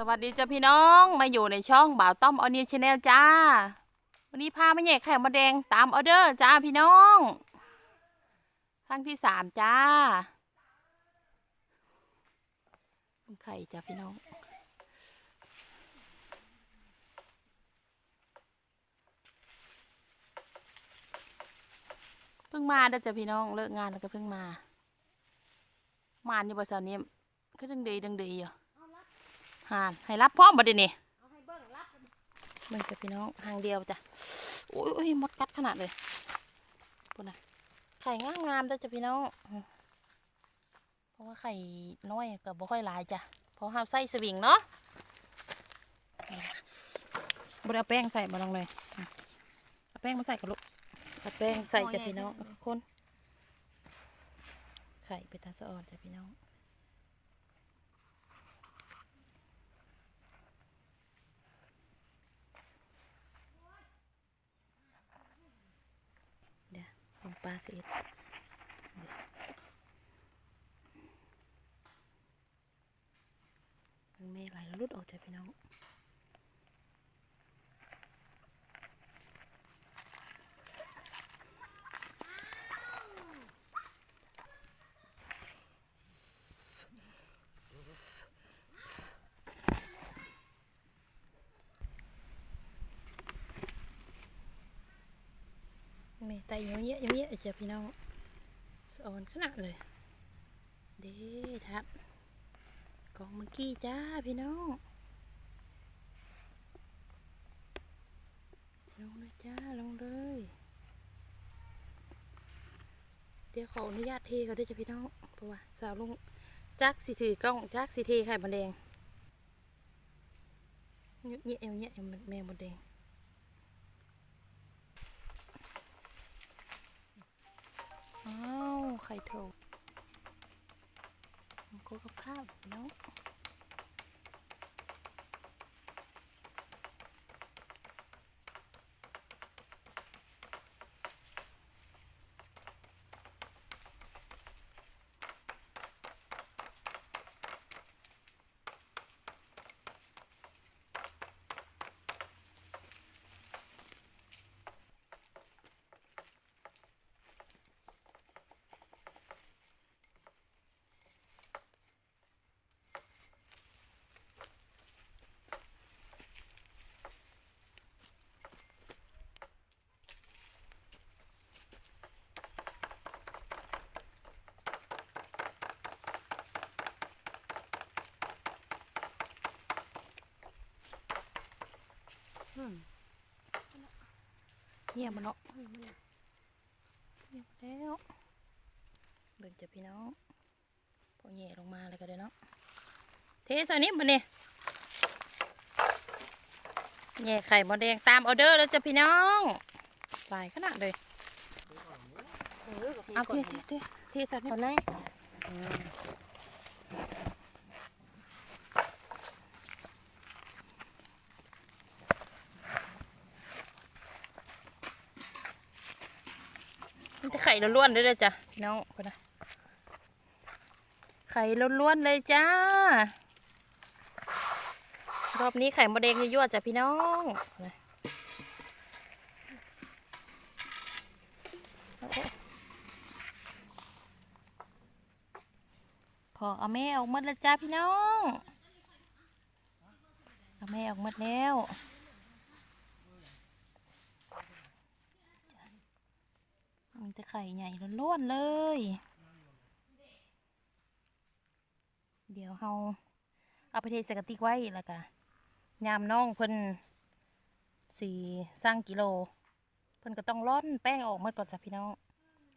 สวัสดีจ้าพี่น้องมาอยู่ในช่องบ่าวต้อมออนิวชาแนลจ้า วันนี้พามาแยกไข่มดแดงตามออเดอร์จ้าพี่น้องครั้งที่สามจ้าไข่จ้าพี่น้อง เพิ่งมาเด้อจ้าพี่น้องเลิกงานแล้วก็เพิ่งมา มานอยู่บนเสานี้ก็ดึงดีดึงดีอยู่ หานให้รับพร้อมบ่เดี๋ยวนี้เบิ่งจ้ะพี่น้องหางเดียวจ้ะโอ้ยโอ้ยมดกัดขนาดเลยปุ่นน่ะไข่งามงามๆเด้อจ้ะพี่น้องอืมเพราะว่าไข่น้อยก็บ่ค่อยหลายจ้ะเพราะห้ามใส่สวิงเนาะบ่ได้เอาแป้งใส่มาลงเลยอืมเอาแป้งมาใส่กับลูกเอาแป้งใส่จ้ะพี่น้องคนไข่ไปตาสะอ่อนจ้ะพี่น้อง เดี๋ยว ลงปลาสิเอ็ดเดี๋ยวเบิ่งเมฆไหลแล้วรุดออกจากพี่น้อง เมฆไตเยอะแยะเยอะแยะจ้ะพี่น้องสะอ่อนขนาดเลย เด้ทัดกองเมื่อกี้จ้าพี่น้องลงเลยจ้าลงเลย เดี๋ยวขออนุญาตเทเขาด้วยจ้ะพี่น้องเพราะว่าสาวลุงจักสิถือกล้องจักสิเทไข่มดแดงเงี้ยอะแยเยอะแยแมงมดแดง อ้าวไข่โถมันก็กับข้าวเนาะ เงียบมาเนาะเงียบแล้วเบิ่งจะพี่น้องพอแย่ลงมาแล้วก็ได้เนาะเทใส่นี้มันเนี่ยแย่ไข่มดแดงตามออเดอร์แล้วจ้ะพี่น้องหลายขนาดเลยเอาเทเทเทเทใส่นี่คนไหนมันจ ล้วนๆเลยจ้ะน้องคนนะไข่ล้วนๆเลยจ้ารอบนี้ไข่มดแดงยั่วจ้ะพี่น้องพอเอาแม่ออกหมดแล้วจ้าพี่น้อง เอาแม่ออกหมดแล้ว มันจะไข่ใหญ่ล้วนๆเลย เดี๋ยวเราเอาไปเทใส่กระติกไว้แล้วก็ยามน้องเพิ่นสีสร้างกิโล เพิ่นก็ต้องร่อนแป้งออกมาก่อนจ้ะพี่น้อง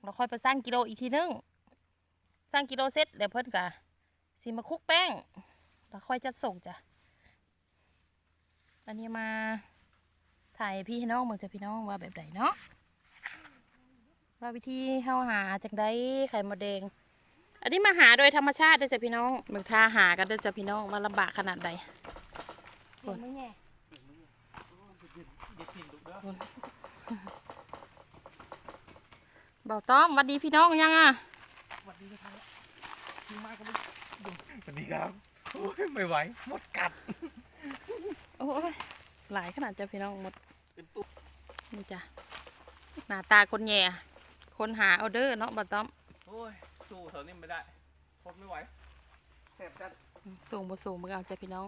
เราค่อยไปสร้างกิโลอีกทีนึงสร้างกิโลเสร็จแล้วเพิ่นก็สีมาคุกแป้งแล้วค่อยจัดส่งจ้ะอันนี้มาถ่ายพี่ให้น้องเมืองจ้ะพี่น้องว่าแบบไหนเนาะ ว่าวิธีเฮาหาจากได้ไข่มดแดง อันนี้มาหาโดยธรรมชาติเด้อจ้ะพี่น้องเมืองทาหากันเด้อจ้ะพี่น้องมาลำบากขนาดใดเห็นไหมไงเบาต้อมหวัดดีพี่น้องยังอะสวัสดีครับพี่มากครับสวัสดีครับโอ้ยไม่ไหวหมดกัดโอ้ยหลายขนาดจ้ะพี่น้องหมดเป็นตุ๊นี่จ้ะหน้าตาคนแย่ คนหาออเดอร์เนาะบัตต้อมโอ้ยสู้แถวนี้ไม่ได้ทนไม่ไหวแสบจัดสูงบ่สูงเบิ่งเอาจ้ะพี่น้อง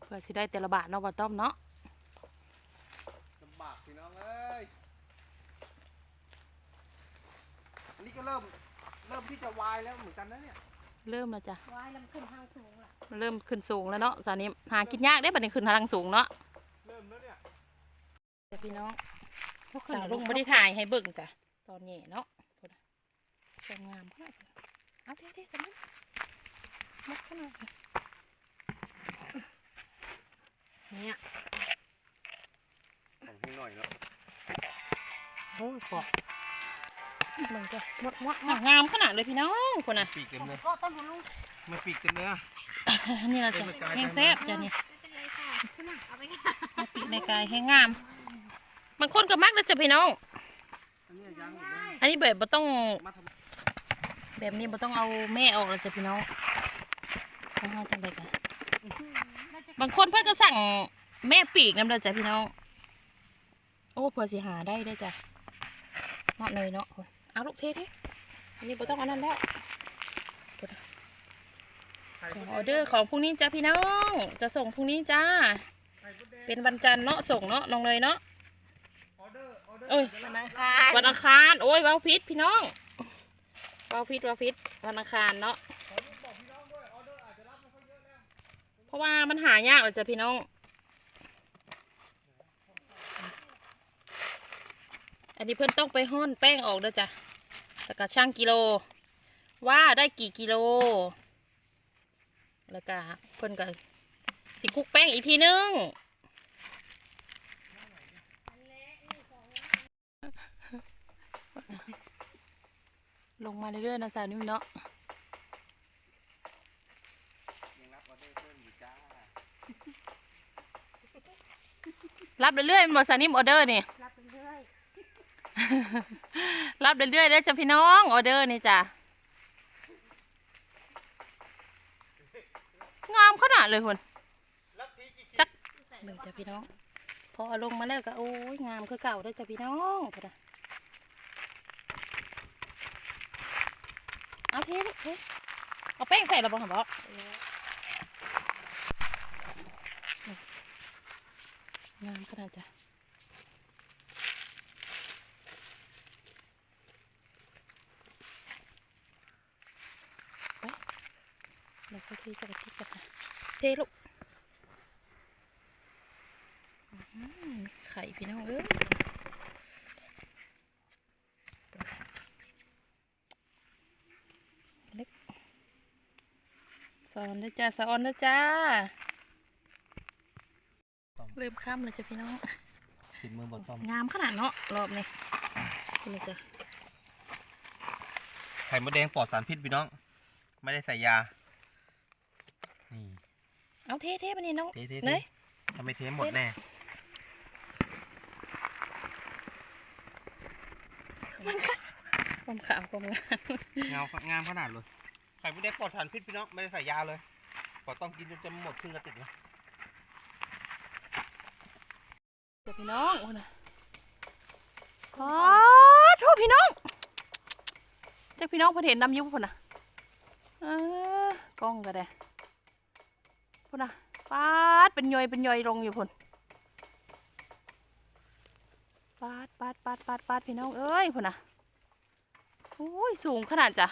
เพื่อสิได้แต่ละบาทเนาะบัตต้อมเนาะลำบากพี่น้องเอ้ยอันนี้ก็เริ่มเริ่มที่จะวายแล้วเหมือนกันนะเนี่ยเริ่มแล้วจ้ะวายลำขึ้นทางสูงล่ะเริ่มขึ้นสูงแล้วเนาะตอนนี้หากินยากได้บัดนี้ขึ้นทางสูงเนาะ เริ่มแล้วเนี่ย จ้ะ พี่น้องสาวลุงไม่ได้ถ่ายให้เบิ่งจ้ะตอนนี้เนาะพุ่นน่ะสวยงามมากเอาเท่ๆกันนะมัดเข้าหน่อยเนี่ยของพี่หน่อยเนาะโอ้ยปอกมึงจ้ะมดมดงามขนาดเลยพี่น้องคนน่ะปีกเต็มเลยก็ต้นหัวลุงมันปีกเต็มเลยอะนี่เราจะแห้งแซ่บจ้ะนี่ไม่เป็นไรค่ะขึ้นมาเอาไปค่ะมาปีกในกายแห้งงาม บางคนก็มักนะจ้ะพี่น้อง อันนี้แบบบ่ต้อง แบบนี้บ่ต้องเอาแม่ออกแล้วจ้ะพี่น้องของเฮาจังไดจ้ะบางคนเพิ่นก็สั่งแม่ปีกนำเด้อจ้ะพี่น้อง โอ้เผื่อสิหาได้ได้จ้ะเนาะเนยเนาะเอาลูกเทๆอันนี้บ่ต้องเอานั่นแล้วขอออเดอร์ของพรุ่งนี้จ้าพี่น้อง จะส่งพรุ่งนี้จ้า เป็นวันจันทร์เนาะส่งเนาะน้องเลยเนาะ เดอร์ออเดอร์เอ้ยดี๋วมันะนค่ะวันอังคารโอ้ยเว้าพิษพี่น้องเว้าพิษเว้าพิษวันอังคารเนาะขอรีบบอกพี่น้องด้วยออเดอร์อาจจะรับไม่ค่อยเยอะแล้วเพราะว่ามันหายากเลยจ้ะพี่น้อง อันนี้เพื่อนต้องไปห้อนแป้งออกเด้อจ้ะแล้วก็ช่างกิโล ว่าได้กี่กิโล แล้วก็เพื่อนก็สิคลุกแป้งอีกทีนึง ลงมาเรื่อยๆนะสาวนิ่มเนาะยังรับออเดอร์เพิ่มอยู่จ้ารับเรื่อยๆมันบอกสาวนิ่มออเดอร์นี่รับไปเรื่อยรับเรื่อยๆเด้อจ้ะพี่น้องออเดอร์นี่จ้ะงามขนาดเลยคุณรับทีกี่ขีดจักหนึ่งจ้ะพี่น้องพอเอาลงมาแล้วก็โอ้ยงามคือเก่าเด้อจ้ะพี่น้องพอดะ เอาเทลูกเทเอาแป้งใส่ระบังหับอกงามขนาดจ้ะไปเดี๋ยวเขาเทจะไปที่กันนะเทลูกไข่พี่น้องเอ้ยเล็กสอ นนะจ้าสอนนะจ้าเริ่มค่ำแล้วจ้ะพี่น้องติดมือบอตอมงามขนาดเนาะรอบนี้นี่จ้ะไข่มดแดงปลอดสารพิษพี่น้อง ไม่ได้ใส่ยานี่เอาเทเทๆไปนี่น้องเทเทเนยทำไมเทหมดแน่ความขาวความงามเงางามขนาดเลยไข่มดแดงปลอดสารพิษพี่น้องไม่ได้ใส่ยาเลย ปอต้องกินจนจะหมดครึ่งกระติกเลยจ้ะพี่น้องโอ้นะขอโทษพี่น้องจ้าพี่น้องพอเห็นน้ำยุบพนนะเออกล้องก็ได้พนนะปาดเป็นย่อยเป็นย่อยลงอยู่พนปาดปาดปาดปาดปาดพี่น้องเอ้ยพนนะโอ้ยสูงขนาดจ้ะ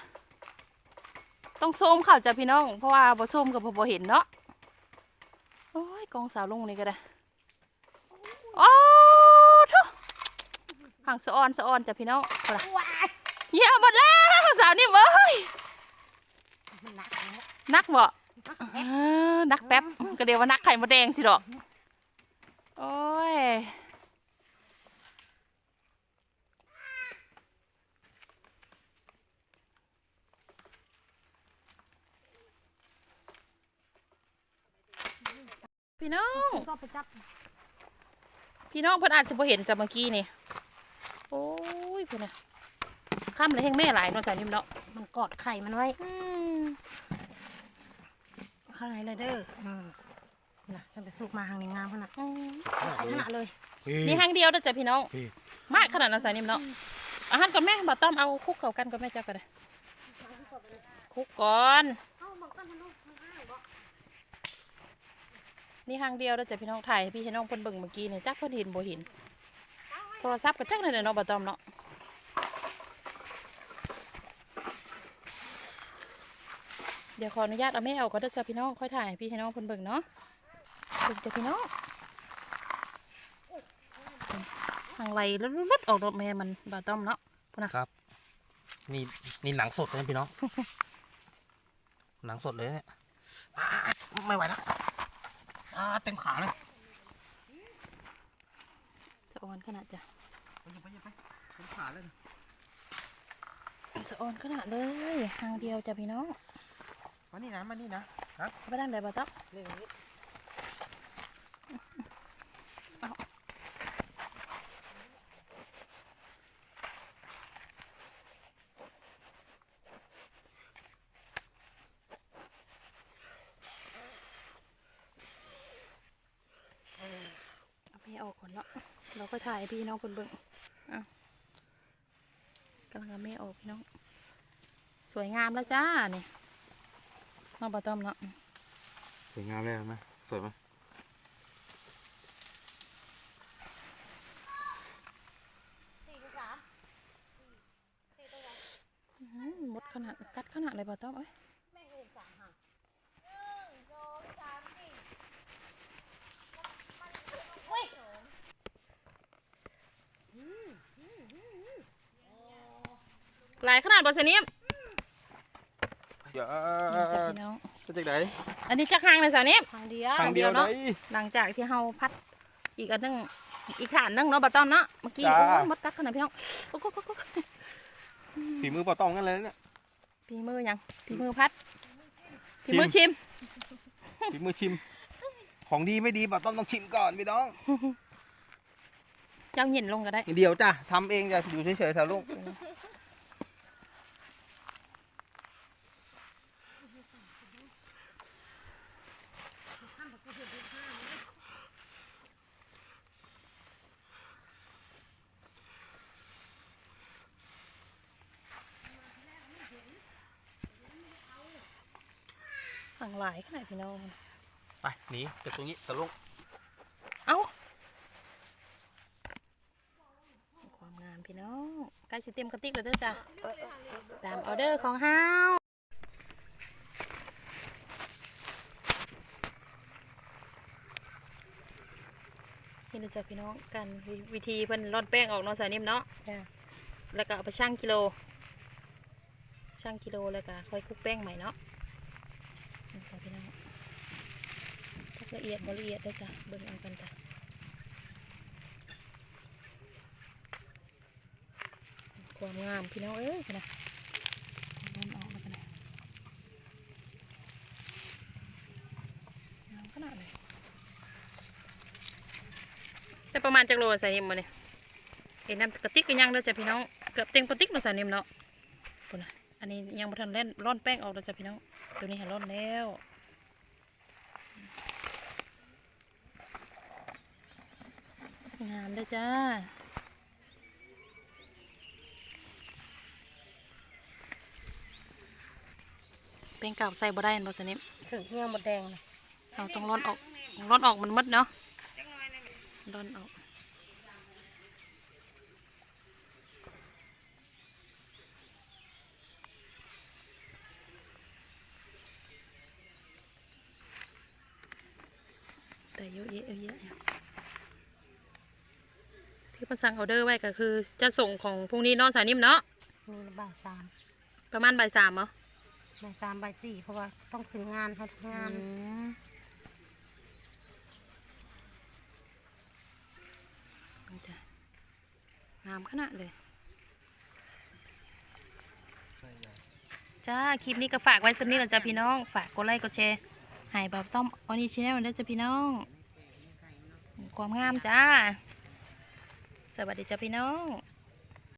ต้องโซมเข่าจ้ะพี่น้อง เพราะว่าบ่โซมกับบ่เห็นเนาะ โอ้ยกล้องสาวลงนี่ก็ได้ โอ้ทุห่างสะออนสะออนจ้ะพี่น้องเอาล่ะว้ายเยี่ยมหมดแล้วสาวนี่เว้ยมันหนักแล้วนักบ่เออนักแป๊บก็เดียวว่านักไข่มดแดงสิดอก โอ้ย พี่น้อง ก็ไปจับพี่น้องเพิ่นอาจจะบ่เห็นจากเมื่อกี้นี่ โอ้ยเพิ่นน่ะค่ำเลยแห้งแม่หลายเนาะสาวนิ่มเนาะมันกอดไข่มันไว้อืมข้างในเลยเด้ออืมน่ะตั้งแต่สุกมาทางนี้งามขนาดอืมไข่ขนาดเลยนี่ห้างเดียวเด้อจ้ะพี่น้องพี่มากขนาดนั้นสาวนิ่มเนาะอาหารก่อนแม่บ่ต้อมเอาคุกเข้ากันก่อนแม่จ้าก็ได้คุกก่อน เอ้าบอกต้นทะลุข้างล่างบ่ นี่ห้างเดียวเด้อจ้ะพี่น้องถ่ายพี่ให้น้องเพิ่นเบิ่งเมื่อกี้นี่จักเพิ่นเห็นบ่เห็นโทรศัพท์ก็จักนั่นแหละเนาะบ่ตอมเนาะเดี๋ยวขออนุญาตเอาแม่เอาก็เด้อจ้ะพี่น้องค่อยถ่ายพี่ให้น้องเพิ่นเบิ่งเนาะเบิ่งจะพี่น้องทางไรลุดออกดอกแม่มันบ่ต้อมเนาะพูดนะครับ นี่นี่หนังสดเลยพี่น้อง หนังสดเลยเนี่ยไม่ไหวแล้ว อ่าเต็มขาเลยสะออนขนาดจ้ะไปไปไปเต็มขาเลยสะออนขนาดเลยทางเดียวจ้ะพี่น้องมานี่นะมานี่นะเอาไปทางใดบ่ต้อมเรื่องนี้ เอาไปออกก่อนเนาะ เราก็ถ่ายให้พี่น้องคนเบิ่งอะกำลังเอาแม่ออกพี่น้อง สวยงามแล้วจ้านี่มาบอต้อมเนาะสวยงามเลยไหมสวยไหมสี่หรือสามอื้อหือมดขนาดกัดขนาดเลยบอต้อมเอ้ย แม่งเห็นสามห่างหนึ่งสองสามสี่อุ้ย หลายขนาดบอสนิมเดี๋ยวนี่จ้ะพี่น้องจะจากไหนอันนี้จะห่างเลยสาวนิมทางเดียวทางเดียวเนาะเลยหลังจากที่เฮาพัดอีกอันหนึงอีกฐานหนึงเนาะบอต้อมเนาะเมื่อกี้จ้าโอ้ยมดกัดขนาดพี่น้องโอ้โหโอ้โหโอ้โหฝีมือปอต้องกันเลยเนี่ยฝีมือหยังฝีมือพัดฝีชิมมือชิมฝีมือชิม ของดีไม่ดีปอต้องต้องชิมก่อนพี่น้องเจ้าเย็นลงก็ได้ เดี๋ยวจ้ะทำเองจะอยู่เฉยๆแถวลูก ห่างหลายขนาดพี่น้อง ไปหนีจากตรงนี้แถวลูกเอ้าความงามพี่น้องใกล้สิเต็มกระติกแล้วเด้อจ้ะตามออเดอร์ของเฮานี่เลยจ้ะพี่น้องกันวิวิธีเพิ่นร่อนแป้งออกเนาะสายนิ่มเนาะจ้ะแล้วก็เอาไปชั่งกิโลชั่งกิโลแล้วก็ค่อยคลุกแป้งใหม่เนาะนี่จ้ะพี่น้องทัก ละเอียดบ่ละเอียดได้จ้ะเบิ่งเอากันจ้ะความงามพี่น้องเอ้ยนะร่อนออกแล้วกันนะงามขนาดเลยแต่ประมาณจักโลใส่นิ่มมาเนี่ยเอ็นน้ำกระติกก็ยังเด้อจ้ะพี่น้องเกือบเต็มกระติกเนาะสาวนิ่มเนาะปุ่นนะอันนี้ยังบ่ทันเล่นร่อนแป้งออกแล้วจ้ะพี่น้องตัวนี้เห็นร่อนแล้ว งามเด้อจ้าแป้งเก่าใส่บ่ได้เห็นบ่สาวนิ่มถึงเงี้ยหมดแดงเลยเราต้องร่อนออกร่อนออกมันหมดเนาะร่อนออกแต่เยอะแยะเยอะแยะอยู่ ที่ประสั่งออเดอร์ไว้ก็คือ จะส่งของพรุ่งนี้เนอนสายนิ่มเนาะมีบ่ายสามประมาณบ่ายสามเหรอบ่ายสามบ่ายสี่เพราะว่าต้องถึงงานเขาทำงาน อืมนี่จ้ะงามขนาดเลย จ้า คลิปนี้ก็ฝากไว้สำนี้แหละจ้ะพี่น้อง ฝากกดไลค์กดแชร์ให้แบบต้อมออนิชิแนลด้วยจ้ะพี่น้อง ความงามจ้า สวัสดีจ้าพี่น้อง